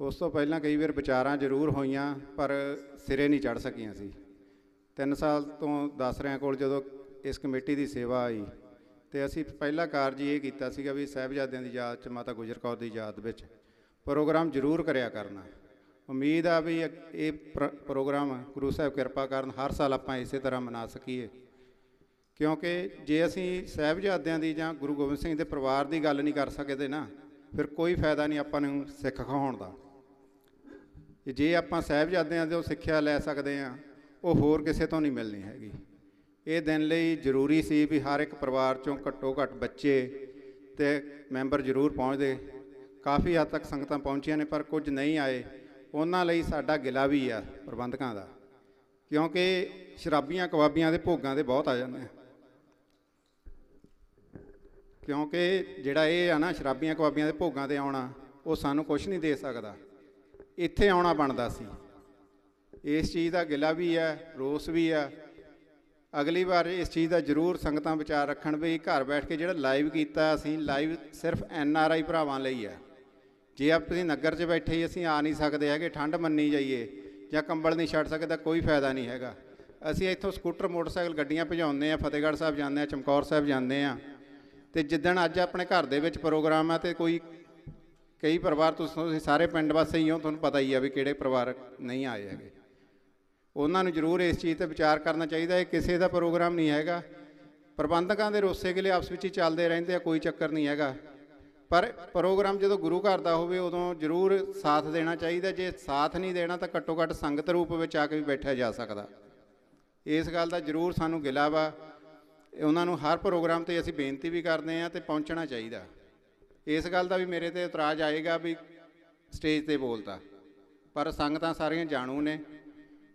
ਉਸ ਤੋਂ ਪਹਿਲਾਂ ਕਈ ਵਾਰ ਵਿਚਾਰਾਂ ਜ਼ਰੂਰ ਹੋਈਆਂ, ਪਰ ਸਿਰੇ ਨਹੀਂ ਚੜ ਸਕੀਆਂ ਸੀ। ਤਿੰਨ ਸਾਲ ਤੋਂ ਦਸਰਿਆਂ ਕੋਲ ਜਦੋਂ ਇਸ ਕਮੇਟੀ ਦੀ ਸੇਵਾ ਆਈ, ਤੇ ਅਸੀਂ ਪਹਿਲਾ ਕਾਰਜ ਇਹ ਕੀਤਾ ਸੀਗਾ ਵੀ ਸਾਹਿਬਜ਼ਾਦਿਆਂ ਦੀ ਯਾਦ ਚ, ਮਾਤਾ ਗੁਜਰ ਕੌਰ ਦੀ ਯਾਦ ਵਿੱਚ ਪ੍ਰੋਗਰਾਮ ਜ਼ਰੂਰ ਕਰਿਆ ਕਰਨਾ। ਉਮੀਦ ਆ ਵੀ ਇਹ- ਪ੍ਰ- ਪ੍ਰੋਗਰਾਮ ਗੁਰੂ ਸਾਹਿਬ ਕਿਰਪਾ ਕਰਨ ਹਰ ਸਾਲ ਆਪਾਂ ਇਸੇ ਤਰ੍ਹਾਂ ਮਨਾ ਸਕੀਏ। ਕਿਉਂਕਿ ਜੇ ਅਸੀਂ ਸਾਹਿਬਜ਼ਾਦਿਆਂ ਦੀ ਜਾਂ ਗੁਰੂ ਗੋਬਿੰਦ ਸਿੰਘ ਦੇ ਪਰਿਵਾਰ ਦੀ ਗੱਲ ਨਹੀਂ ਕਰ ਸਕਦੇ ਨਾ, ਫਿਰ ਕੋਈ ਫਾਇਦਾ ਨਹੀਂ ਆਪਾਂ ਨੂੰ ਸਿੱਖ ਕਹਾਉਣ ਦਾ। ਕਿ ਜੇ ਆਪਾਂ ਸਾਹਿਬਜ਼ਾਦਿਆਂ ਤੋਂ ਸਿੱਖਿਆ ਲੈ ਸਕਦੇ ਆ ਉਹ ਹੋਰ ਕਿਸੇ ਤੋਂ ਨਹੀਂ ਮਿਲਣੀ ਹੈਗੀ। ਇਹ ਦਿਨ ਲਈ ਜ਼ਰੂਰੀ ਸੀ ਵੀ ਹਰ ਇੱਕ ਪਰਿਵਾਰ ਚੋਂ ਘੱਟੋ ਘੱਟ ਬੱਚੇ ਤੇ ਮੈਂਬਰ ਜ਼ਰੂਰ ਪਹੁੰਚਦੇ। ਕਾਫੀ ਹੱਦ ਤੱਕ ਸੰਗਤਾਂ ਪਹੁੰਚੀਆਂ ਨੇ, ਪਰ ਕੁਝ ਨਹੀਂ ਆਏ। ਉਹਨਾਂ ਲਈ ਸਾਡਾ ਗਿਲਾ ਵੀ ਆ ਪ੍ਰਬੰਧਕਾਂ ਦਾ, ਕਿਉਂਕਿ ਸ਼ਰਾਬੀਆਂ ਕਬਾਬੀਆਂ ਦੇ ਭੋਗਾਂ ਦੇ ਬਹੁਤ ਆ ਜਾਂਦੇ ਕਿਉਂਕਿ ਜਿਹੜਾ ਇਹ ਆ ਨਾ, ਸ਼ਰਾਬੀਆਂ ਕਬਾਬੀਆਂ ਦੇ ਭੋਗਾਂ ਤੇ ਆਉਣਾ, ਉਹ ਸਾਨੂੰ ਕੁਝ ਨਹੀਂ ਦੇ ਸਕਦਾ। ਇੱਥੇ ਆਉਣਾ ਬਣਦਾ ਸੀ। ਇਸ ਚੀਜ਼ ਦਾ ਗਿਲਾ ਵੀ ਹੈ, ਰੋਸ ਵੀ ਹੈ। ਅਗਲੀ ਵਾਰ ਇਸ ਚੀਜ਼ ਦਾ ਜ਼ਰੂਰ ਸੰਗਤਾਂ ਵਿਚਾਰ ਰੱਖਣ ਵੀ ਘਰ ਬੈਠ ਕੇ ਜਿਹੜਾ ਲਾਈਵ ਕੀਤਾ ਅਸੀਂ ਲਾਈਵ ਸਿਰਫ ਐਨ ਆਰ ਆਈ ਭਰਾਵਾਂ ਲਈ ਹੈ। ਜੇ ਆਪਣੀ ਨਗਰ 'ਚ ਬੈਠੇ ਅਸੀਂ ਆ ਨਹੀਂ ਸਕਦੇ ਹੈਗੇ ਠੰਡ ਮੰਨੀ ਜਾਈਏ ਜਾਂ ਕੰਬਲ ਨਹੀਂ ਛੱਡ ਸਕਦਾ ਕੋਈ ਫਾਇਦਾ ਨਹੀਂ ਹੈਗਾ। ਅਸੀਂ ਇੱਥੋਂ ਸਕੂਟਰ, ਮੋਟਰਸਾਈਕਲ, ਗੱਡੀਆਂ ਭਜਾਉਂਦੇ ਆ ਫਤਿਹਗੜ੍ਹ ਸਾਹਿਬ ਜਾਂਦੇ ਆ ਚਮਕੌਰ ਸਾਹਿਬ ਜਾਂਦੇ ਆ ਤੇ ਜਿੱਦਣ ਅੱਜ ਆਪਣੇ ਘਰ ਦੇ ਵਿੱਚ ਪ੍ਰੋਗਰਾਮ ਆ ਤੇ ਕੋਈ ਕਈ ਪਰਿਵਾਰ ਤੁਸੀਂ ਸਾਰੇ ਪਿੰਡ ਵਾਸੀ ਹੀ ਹੋ, ਤੁਹਾਨੂੰ ਪਤਾ ਹੀ ਆ ਵੀ ਕਿਹੜੇ ਪਰਿਵਾਰ ਨਹੀਂ ਆਏ ਹੈਗੇ। ਉਹਨਾਂ ਨੂੰ ਜ਼ਰੂਰ ਇਸ ਚੀਜ਼ ਤੇ ਵਿਚਾਰ ਕਰਨਾ ਚਾਹੀਦਾ ਹੈ ਕਿਸੇ ਦਾ ਪ੍ਰੋਗਰਾਮ ਨਹੀਂ ਹੈਗਾ। ਪ੍ਰਬੰਧਕਾਂ ਦੇ ਰੋਸੇ ਗਿਲੇ ਆਪਸ ਵਿੱਚ ਹੀ ਚੱਲਦੇ ਰਹਿੰਦੇ ਆ, ਕੋਈ ਚੱਕਰ ਨਹੀਂ ਹੈਗਾ। ਪਰ ਪ੍ਰੋਗਰਾਮ ਜਦੋਂ ਗੁਰੂ ਘਰ ਦਾ ਹੋਵੇ, ਉਦੋਂ ਜ਼ਰੂਰ ਸਾਥ ਦੇਣਾ ਚਾਹੀਦਾ। ਜੇ ਸਾਥ ਨਹੀਂ ਦੇਣਾ, ਤਾਂ ਘੱਟੋ ਘੱਟ ਸੰਗਤ ਰੂਪ ਵਿੱਚ ਆ ਕੇ ਵੀ ਬੈਠਿਆ ਜਾ ਸਕਦਾ। ਇਸ ਗੱਲ ਦਾ ਜ਼ਰੂਰ ਸਾਨੂੰ ਗਿਲਾ ਵਾ। ਉਹਨਾਂ ਨੂੰ ਹਰ ਪ੍ਰੋਗਰਾਮ ਤੇ ਅਸੀਂ ਬੇਨਤੀ ਵੀ ਕਰਦੇ ਆ ਤੇ ਪਹੁੰਚਣਾ ਚਾਹੀਦਾ। ਇਸ ਗੱਲ ਦਾ ਵੀ ਮੇਰੇ ਤੇ ਇਤਰਾਜ਼ ਆਏਗਾ ਵੀ ਸਟੇਜ ਤੇ ਬੋਲਦਾ। ਪਰ ਸੰਗਤਾਂ ਸਾਰੀਆਂ ਜਾਣੂ ਨੇ।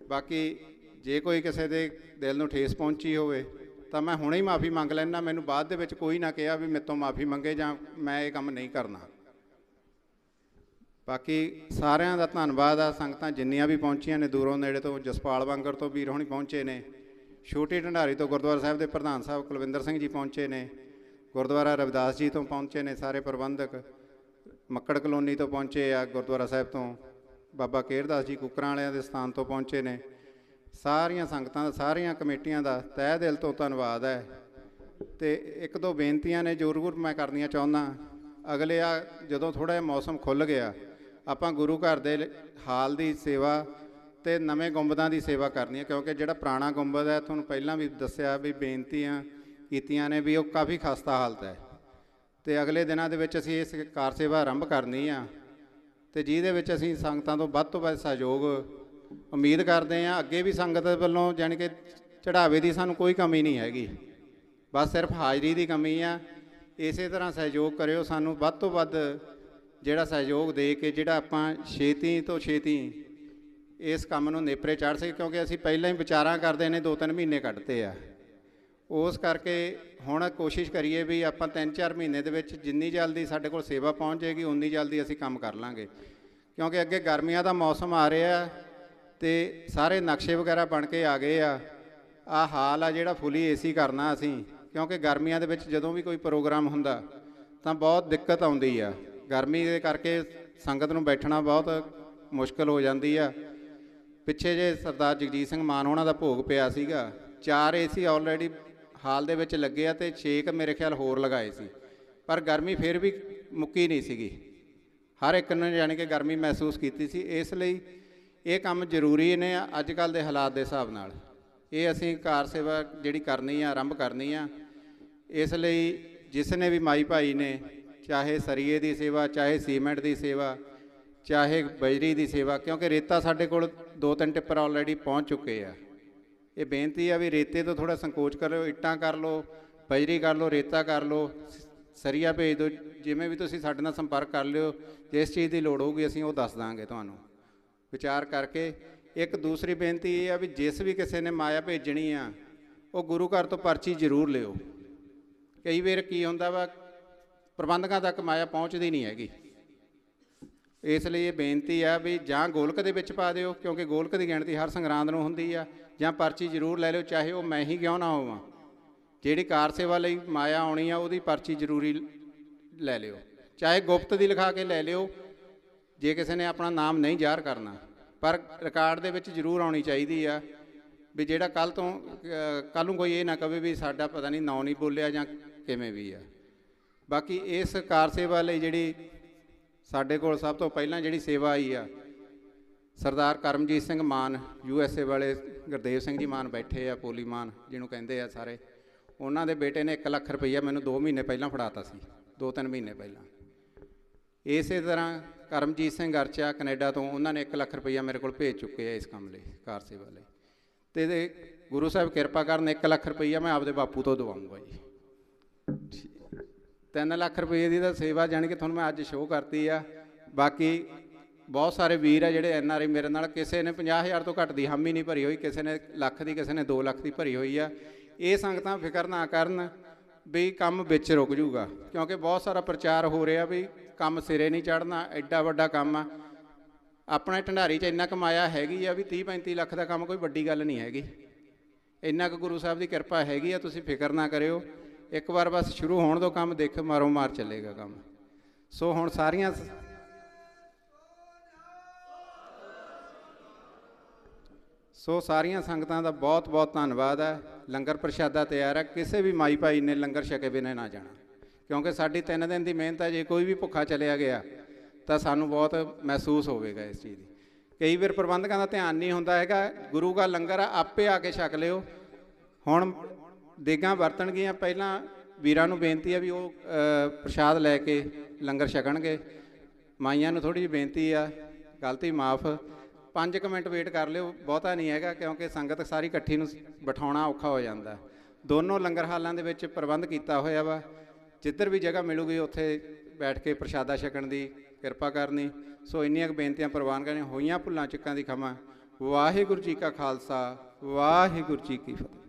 ਬਾਕੀ ਜੇ ਕੋਈ ਕਿਸੇ ਦੇ ਦਿਲ ਨੂੰ ਠੇਸ ਪਹੁੰਚੀ ਹੋਵੇ, ਤਾਂ ਮੈਂ ਹੁਣੇ ਹੀ ਮਾਫੀ ਮੰਗ ਲੈਣਾ ਮੈਨੂੰ ਬਾਅਦ ਦੇ ਵਿੱਚ ਕੋਈ ਨਾ ਕਿਹਾ ਵੀ ਮੇਰੇ ਤੋਂ ਮਾਫੀ ਮੰਗੇ ਜਾਂ ਮੈਂ ਇਹ ਕੰਮ ਨਹੀਂ ਕਰਨਾ। ਬਾਕੀ ਸਾਰਿਆਂ ਦਾ ਧੰਨਵਾਦ ਆ, ਸੰਗਤਾਂ ਜਿੰਨੀਆਂ ਵੀ ਪਹੁੰਚੀਆਂ ਨੇ, ਦੂਰੋਂ ਨੇੜੇ ਤੋਂ ਜਸਪਾਲ ਵਾਂਗਰ ਤੋਂ ਵੀਰ ਹੋਣੀ ਪਹੁੰਚੇ ਨੇ, ਛੋਟੀ ਢੰਡਾਰੀ ਤੋਂ ਗੁਰਦੁਆਰਾ ਸਾਹਿਬ ਦੇ ਪ੍ਰਧਾਨ ਸਾਹਿਬ ਕੁਲਵਿੰਦਰ ਸਿੰਘ ਜੀ ਪਹੁੰਚੇ ਨੇ ਗੁਰਦੁਆਰਾ ਰਵਿਦਾਸ ਜੀ ਤੋਂ ਪਹੁੰਚੇ ਨੇ ਸਾਰੇ ਪ੍ਰਬੰਧਕ। ਮੱਕੜ ਕਲੋਨੀ ਤੋਂ ਪਹੁੰਚੇ ਆ ਗੁਰਦੁਆਰਾ ਸਾਹਿਬ ਤੋਂ। ਬਾਬਾ ਕੇਰਦਾਸ ਜੀ ਕੁਕਰਾਂ ਵਾਲਿਆਂ ਦੇ ਸਥਾਨ ਤੋਂ ਪਹੁੰਚੇ ਨੇ। ਸਾਰੀਆਂ ਸੰਗਤਾਂ ਦਾ, ਸਾਰੀਆਂ ਕਮੇਟੀਆਂ ਦਾ ਤਹਿ ਦਿਲ ਤੋਂ ਧੰਨਵਾਦ ਹੈ। ਤੇ ਇੱਕ ਦੋ ਬੇਨਤੀਆਂ ਨੇ ਜ਼ਰੂਰ ਮੈਂ ਕਰਨੀਆਂ ਚਾਹੁੰਦਾ। ਅਗਲੇ ਆ ਜਦੋਂ ਥੋੜਾ ਜਿਹਾ ਮੌਸਮ ਖੁੱਲ ਗਿਆ, ਆਪਾਂ ਗੁਰੂ ਘਰ ਦੇ ਹਾਲ ਦੀ ਸੇਵਾ ਤੇ ਨਵੇਂ ਗੁੰਬਦਾਂ ਦੀ ਸੇਵਾ ਕਰਨੀ ਹੈ, ਕਿਉਂਕਿ ਜਿਹੜਾ ਪੁਰਾਣਾ ਗੁੰਬਦ ਹੈ, ਤੁਹਾਨੂੰ ਪਹਿਲਾਂ ਵੀ ਦੱਸਿਆ ਵੀ ਬੇਨਤੀਆਂ ਕੀਤੀਆਂ ਨੇ ਵੀ ਉਹ ਕਾਫੀ ਖਸਤਾ ਹਾਲਤ ਹੈ। ਤੇ ਅਗਲੇ ਦਿਨਾਂ ਦੇ ਵਿੱਚ ਅਸੀਂ ਇਸ ਕਾਰ ਸੇਵਾ ਆਰੰਭ ਕਰਨੀ ਆ। ਤੇ ਜਿਹਦੇ ਵਿੱਚ ਅਸੀਂ ਸੰਗਤਾਂ ਤੋਂ ਵੱਧ ਤੋਂ ਵੱਧ ਸਹਿਯੋਗ ਉਮੀਦ ਕਰਦੇ ਹਾਂ। ਅੱਗੇ ਵੀ ਸੰਗਤ ਵੱਲੋਂ ਜਾਣੀ ਕਿ ਚੜਾਵੇ ਦੀ ਸਾਨੂੰ ਕੋਈ ਕਮੀ ਨਹੀਂ ਹੈਗੀ। ਬਸ ਸਿਰਫ ਹਾਜ਼ਰੀ ਦੀ ਕਮੀ ਆ। ਇਸੇ ਤਰ੍ਹਾਂ ਸਹਿਯੋਗ ਕਰਿਓ। ਸਾਨੂੰ ਵੱਧ ਤੋਂ ਵੱਧ ਜਿਹੜਾ ਸਹਿਯੋਗ ਦੇ ਕੇ ਜਿਹੜਾ ਆਪਾਂ ਛੇਤੀ ਤੋਂ ਛੇਤੀ ਇਸ ਕੰਮ ਨੂੰ ਨੇਪਰੇ ਚਾੜ ਸਕੇ ਕਿਉਂਕਿ ਅਸੀਂ ਪਹਿਲਾਂ ਹੀ ਵਿਚਾਰਾਂ ਕਰਦੇ ਨੇ, ਦੋ ਤਿੰਨ ਮਹੀਨੇ ਕੱਢਤੇ ਆ। ਉਸ ਕਰਕੇ ਹੁਣ ਕੋਸ਼ਿਸ਼ ਕਰੀਏ ਵੀ ਆਪਾਂ 3-4 ਮਹੀਨੇ ਦੇ ਵਿੱਚ ਜਿੰਨੀ ਜਲਦੀ ਸਾਡੇ ਕੋਲ ਸੇਵਾ ਪਹੁੰਚ ਜਾਏਗੀ, ਉਨੀ ਜਲਦੀ ਅਸੀਂ ਕੰਮ ਕਰ ਲਾਂਗੇ। ਕਿਉਂਕਿ ਅੱਗੇ ਗਰਮੀਆਂ ਦਾ ਮੌਸਮ ਆ ਰਿਹਾ ਤੇ ਸਾਰੇ ਨਕਸ਼ੇ ਵਗੈਰਾ ਬਣ ਕੇ ਆ ਗਏ ਆ। ਆ ਹਾਲ ਆ ਜਿਹੜਾ ਫੁੱਲੀ ਏਸੀ ਕਰਨਾ ਅਸੀਂ, ਕਿਉਂਕਿ ਗਰਮੀਆਂ ਦੇ ਵਿੱਚ ਜਦੋਂ ਵੀ ਕੋਈ ਪ੍ਰੋਗਰਾਮ ਹੁੰਦਾ, ਤਾਂ ਬਹੁਤ ਦਿੱਕਤ ਆਉਂਦੀ ਆ। ਗਰਮੀ ਦੇ ਕਰਕੇ ਸੰਗਤ ਨੂੰ ਬੈਠਣਾ ਬਹੁਤ ਮੁਸ਼ਕਲ ਹੋ ਜਾਂਦੀ ਆ। ਪਿੱਛੇ ਜੇ ਸਰਦਾਰ ਜਗਜੀਤ ਸਿੰਘ ਮਾਨ ਉਹਨਾਂ ਦਾ ਭੋਗ ਪਿਆ ਸੀਗਾ, ਚਾਰ ਏਸੀ ਆਲਰੇਡੀ ਹਾਲ ਦੇ ਵਿੱਚ ਲੱਗੇ ਆ ਤੇ 6 ਮੇਰੇ ਖਿਆਲ ਹੋਰ ਲਗਾਏ ਸੀ। ਪਰ ਗਰਮੀ ਫਿਰ ਵੀ ਮੁੱਕੀ ਨਹੀਂ ਸੀਗੀ। ਹਰ ਇੱਕ ਨੇ ਜਾਣੀ ਕਿ ਗਰਮੀ ਮਹਿਸੂਸ ਕੀਤੀ ਸੀ। ਇਸ ਲਈ ਇਹ ਕੰਮ ਜ਼ਰੂਰੀ ਨੇ ਅੱਜ ਕੱਲ ਦੇ ਹਾਲਾਤ ਦੇ ਹਿਸਾਬ ਨਾਲ। ਇਹ ਅਸੀਂ ਕਾਰ ਸੇਵਾ ਜਿਹੜੀ ਕਰਨੀ ਆ, ਆਰੰਭ ਕਰਨੀ ਆ। ਇਸ ਲਈ ਜਿਸ ਨੇ ਵੀ ਮਾਈ ਭਾਈ ਨੇ, ਚਾਹੇ ਸਰੀਏ ਦੀ ਸੇਵਾ, ਚਾਹੇ ਸੀਮੈਂਟ ਦੀ ਸੇਵਾ, ਚਾਹੇ ਬਜਰੀ ਦੀ ਸੇਵਾ, ਕਿਉਂਕਿ ਰੇਤਾ ਸਾਡੇ ਕੋਲ ਦੋ ਤਿੰਨ ਟਿੱਪਰ ਆਲਰੇਡੀ ਪਹੁੰਚ ਚੁੱਕੇ ਆ। ਇਹ ਬੇਨਤੀ ਆ ਵੀ ਰੇਤੇ ਤੋਂ ਥੋੜਾ ਸੰਕੋਚ ਕਰ ਕਰਿਓ ਇੱਟਾਂ ਕਰ ਲਓ ਬਜਰੀ ਕਰ ਲਓ, ਰੇਤਾ ਕਰ ਲਓ ਸਰੀਆ ਭੇਜ ਦਿਓ, ਜਿਵੇਂ ਵੀ ਤੁਸੀਂ ਸਾਡੇ ਨਾਲ ਸੰਪਰਕ ਕਰ ਲਿਓ, ਜਿਸ ਚੀਜ਼ ਦੀ ਲੋੜ ਹੋਊਗੀ ਅਸੀਂ ਉਹ ਦੱਸ ਦਾਂਗੇ ਤੁਹਾਨੂੰ। ਵਿਚਾਰ ਕਰਕੇ ਇੱਕ ਦੂਸਰੀ ਬੇਨਤੀ ਇਹ ਆ ਵੀ ਜਿਸ ਵੀ ਕਿਸੇ ਨੇ ਮਾਇਆ ਭੇਜਣੀ ਆ, ਉਹ ਗੁਰੂ ਘਰ ਤੋਂ ਪਰਚੀ ਜ਼ਰੂਰ ਲਿਓ। ਕਈ ਵਾਰ ਕੀ ਹੁੰਦਾ ਵਾ, ਪ੍ਰਬੰਧਕਾਂ ਤੱਕ ਮਾਇਆ ਪਹੁੰਚਦੀ ਨਹੀਂ ਹੈਗੀ। ਇਸ ਲਈ ਇਹ ਬੇਨਤੀ ਆ ਵੀ ਜਾਂ ਗੋਲਕ ਦੇ ਵਿੱਚ ਪਾ ਦਿਓ, ਕਿਉਂਕਿ ਗੋਲਕ ਦੀ ਗਿਣਤੀ ਹਰ ਸੰਗਰਾਂਦ ਨੂੰ ਹੁੰਦੀ ਆ, ਜਾਂ ਪਰਚੀ ਜ਼ਰੂਰ ਲੈ ਲਿਓ, ਚਾਹੇ ਉਹ ਮੈਂ ਹੀ ਕਿਉਂ ਨਾ ਹੋਵਾਂ। ਜਿਹੜੀ ਕਾਰ ਸੇਵਾ ਲਈ ਮਾਇਆ ਆਉਣੀ ਆ, ਉਹਦੀ ਪਰਚੀ ਜ਼ਰੂਰੀ ਲੈ ਲਿਓ। ਚਾਹੇ ਗੁਪਤ ਦੀ ਲਿਖਾ ਕੇ ਲੈ ਲਿਓ, ਜੇ ਕਿਸੇ ਨੇ ਆਪਣਾ ਨਾਮ ਨਹੀਂ ਜ਼ਾਹਰ ਕਰਨਾ, ਪਰ ਰਿਕਾਰਡ ਦੇ ਵਿੱਚ ਜ਼ਰੂਰ ਆਉਣੀ ਚਾਹੀਦੀ ਆ, ਵੀ ਜਿਹੜਾ ਕੱਲ ਤੋਂ ਕੱਲ ਨੂੰ ਕੋਈ ਇਹ ਨਾ ਕਵੇ ਵੀ ਸਾਡਾ ਪਤਾ ਨਹੀਂ ਨਾਂ ਨਹੀਂ ਬੋਲਿਆ ਜਾਂ ਕਿਵੇਂ ਵੀ ਆ। ਬਾਕੀ ਇਸ ਕਾਰ ਸੇਵਾ ਲਈ ਜਿਹੜੀ ਸਾਡੇ ਕੋਲ ਸਭ ਤੋਂ ਪਹਿਲਾਂ ਜਿਹੜੀ ਸੇਵਾ ਆਈ ਆ, Sardar Karamjit Singh Maan, U S A ਵਾਲੇ ਗੁਰਦੇਵ ਸਿੰਘ ਜੀ ਮਾਨ ਬੈਠੇ ਆ, ਪੋਲੀ ਮਾਨ ਜਿਹਨੂੰ ਕਹਿੰਦੇ ਆ ਸਾਰੇ। ਉਹਨਾਂ ਦੇ ਬੇਟੇ ਨੇ 1 ਲੱਖ ਰੁਪਈਆ ਮੈਨੂੰ 2 ਮਹੀਨੇ ਪਹਿਲਾਂ ਫੜਾਤਾ ਸੀ 2-3 ਮਹੀਨੇ ਪਹਿਲਾਂ। ਇਸੇ ਤਰ੍ਹਾਂ ਕਰਮਜੀਤ ਸਿੰਘ ਅਰਚਾ ਕੈਨੇਡਾ ਤੋਂ ਉਹਨਾਂ ਨੇ 1 ਲੱਖ ਰੁਪਈਆ ਮੇਰੇ ਕੋਲ ਭੇਜ ਚੁੱਕੇ ਆ ਇਸ ਕੰਮ ਲਈ, ਕਾਰ ਸੇਵਾ ਲਈ। ਤੇ ਇਹਦੇ ਗੁਰੂ ਸਾਹਿਬ ਕਿਰਪਾ ਕਰਨ 1 ਲੱਖ ਰੁਪਈਆ ਮੈਂ ਆਪਦੇ ਬਾਪੂ ਤੋਂ ਦਵਾਉਂਗਾ ਜੀ। 3 ਲੱਖ ਰੁਪਏ ਦੀ ਤਾਂ ਸੇਵਾ ਜਾਣੀ ਕਿ ਤੁਹਾਨੂੰ ਮੈਂ ਅੱਜ ਸ਼ੋਅ ਕਰਤੀ ਆ। ਬਾਕੀ ਬਹੁਤ ਸਾਰੇ ਵੀਰ ਆ ਜਿਹੜੇ ਐਨ ਆਰ ਆਈ ਮੇਰੇ ਨਾਲ, ਕਿਸੇ ਨੇ 50000 ਤੋਂ ਘੱਟ ਦੀ ਹਾਮੀ ਨਹੀਂ ਭਰੀ ਹੋਈ, ਕਿਸੇ ਨੇ ਲੱਖ ਦੀ, ਕਿਸੇ ਨੇ 2 ਲੱਖ ਦੀ ਭਰੀ ਹੋਈ ਆ। ਇਹ ਸੰਗਤਾਂ ਫਿਕਰ ਨਾ ਕਰਨ ਵੀ ਕੰਮ ਵਿੱਚ ਰੁਕ ਜੂਗਾ, ਕਿਉਂਕਿ ਬਹੁਤ ਸਾਰਾ ਪ੍ਰਚਾਰ ਹੋ ਰਿਹਾ ਵੀ ਕੰਮ ਸਿਰੇ ਨਹੀਂ ਚੜਨਾ ਐਡਾ ਵੱਡਾ ਕੰਮ ਆ। ਆਪਣਾ ਢੰਡਾਰੀ 'ਚ ਇੰਨਾ ਕਮਾਇਆ ਹੈਗੀ ਆ ਵੀ 30 35 ਲੱਖ ਦਾ ਕੰਮ ਕੋਈ ਵੱਡੀ ਗੱਲ ਨਹੀਂ ਹੈਗੀ। ਇੰਨਾ ਕੁ ਗੁਰੂ ਸਾਹਿਬ ਦੀ ਕਿਰਪਾ ਹੈਗੀ ਆ, ਤੁਸੀਂ ਫਿਕਰ ਨਾ ਕਰਿਓ। ਇੱਕ ਵਾਰ ਬਸ ਸ਼ੁਰੂ ਹੋਣ ਤੋਂ ਕੰਮ, ਦੇਖ ਮਾਰੋ ਮਾਰ ਚੱਲੇਗਾ ਕੰਮ। ਸੋ ਹੁਣ ਸਾਰੀਆਂ ਸੋ ਸਾਰੀਆਂ ਸੰਗਤਾਂ ਦਾ ਬਹੁਤ ਬਹੁਤ ਧੰਨਵਾਦ ਹੈ। ਲੰਗਰ ਪ੍ਰਸ਼ਾਦਾ ਤਿਆਰ ਹੈ। ਕਿਸੇ ਵੀ ਮਾਈ ਭਾਈ ਨੇ ਲੰਗਰ ਛਕੇ ਬਿਨਾਂ ਨਾ ਜਾਣਾ। ਕਿਉਂਕਿ ਸਾਡੀ ਤਿੰਨ ਦਿਨ ਦੀ ਮਿਹਨਤ ਹੈ। ਜੇ ਕੋਈ ਵੀ ਭੁੱਖਾ ਚਲਿਆ ਗਿਆ, ਤਾਂ ਸਾਨੂੰ ਬਹੁਤ ਮਹਿਸੂਸ ਹੋਵੇਗਾ ਇਸ ਚੀਜ਼ ਦੀ। ਕਈ ਵਾਰ ਪ੍ਰਬੰਧਕਾਂ ਦਾ ਧਿਆਨ ਨਹੀਂ ਹੁੰਦਾ ਹੈਗਾ। ਗੁਰੂ ਦਾ ਲੰਗਰ ਆਪੇ ਆ ਕੇ ਛਕ ਲਿਓ। ਹੁਣ ਦੇਗਾਂ ਵਰਤਣਗੀਆਂ। ਪਹਿਲਾਂ ਵੀਰਾਂ ਨੂੰ ਬੇਨਤੀ ਆ ਵੀ ਉਹ ਪ੍ਰਸ਼ਾਦ ਲੈ ਕੇ ਲੰਗਰ ਛਕਣਗੇ। ਮਾਈਆਂ ਨੂੰ ਥੋੜੀ ਜਿਹੀ ਬੇਨਤੀ ਆ, ਗਲਤੀ ਮਾਫ। 5 ਕੁ ਮਿੰਟ ਵੇਟ ਕਰ ਲਿਓ, ਬਹੁਤਾ ਨਹੀਂ ਹੈਗਾ ਕਿਉਂਕਿ ਸੰਗਤ ਸਾਰੀ ਇਕੱਠੀ ਨੂੰ ਬਿਠਾਉਣਾ ਔਖਾ ਹੋ ਜਾਂਦਾ। ਦੋਨੋਂ ਲੰਗਰ ਹਾਲਾਂ ਦੇ ਵਿੱਚ ਪ੍ਰਬੰਧ ਕੀਤਾ ਹੋਇਆ ਵਾ। ਜਿੱਧਰ ਵੀ ਜਗ੍ਹਾ ਮਿਲੂਗੀ, ਉੱਥੇ ਬੈਠ ਕੇ ਪ੍ਰਸ਼ਾਦਾ ਛਕਣ ਦੀ ਕਿਰਪਾ ਕਰਨੀ। ਸੋ ਇੰਨੀਆਂ ਕੁ ਬੇਨਤੀਆਂ ਪ੍ਰਵਾਨ ਕਰਨੀਆਂ ਹੋਈਆਂ ਭੁੱਲਾਂ ਚੁੱਕਾਂ ਦੀ ਖਮਾ। ਵਾਹਿਗੁਰੂ ਜੀ ਕਾ ਖਾਲਸਾ, ਵਾਹਿਗੁਰੂ ਜੀ ਕੀ ਫਤਿਹ।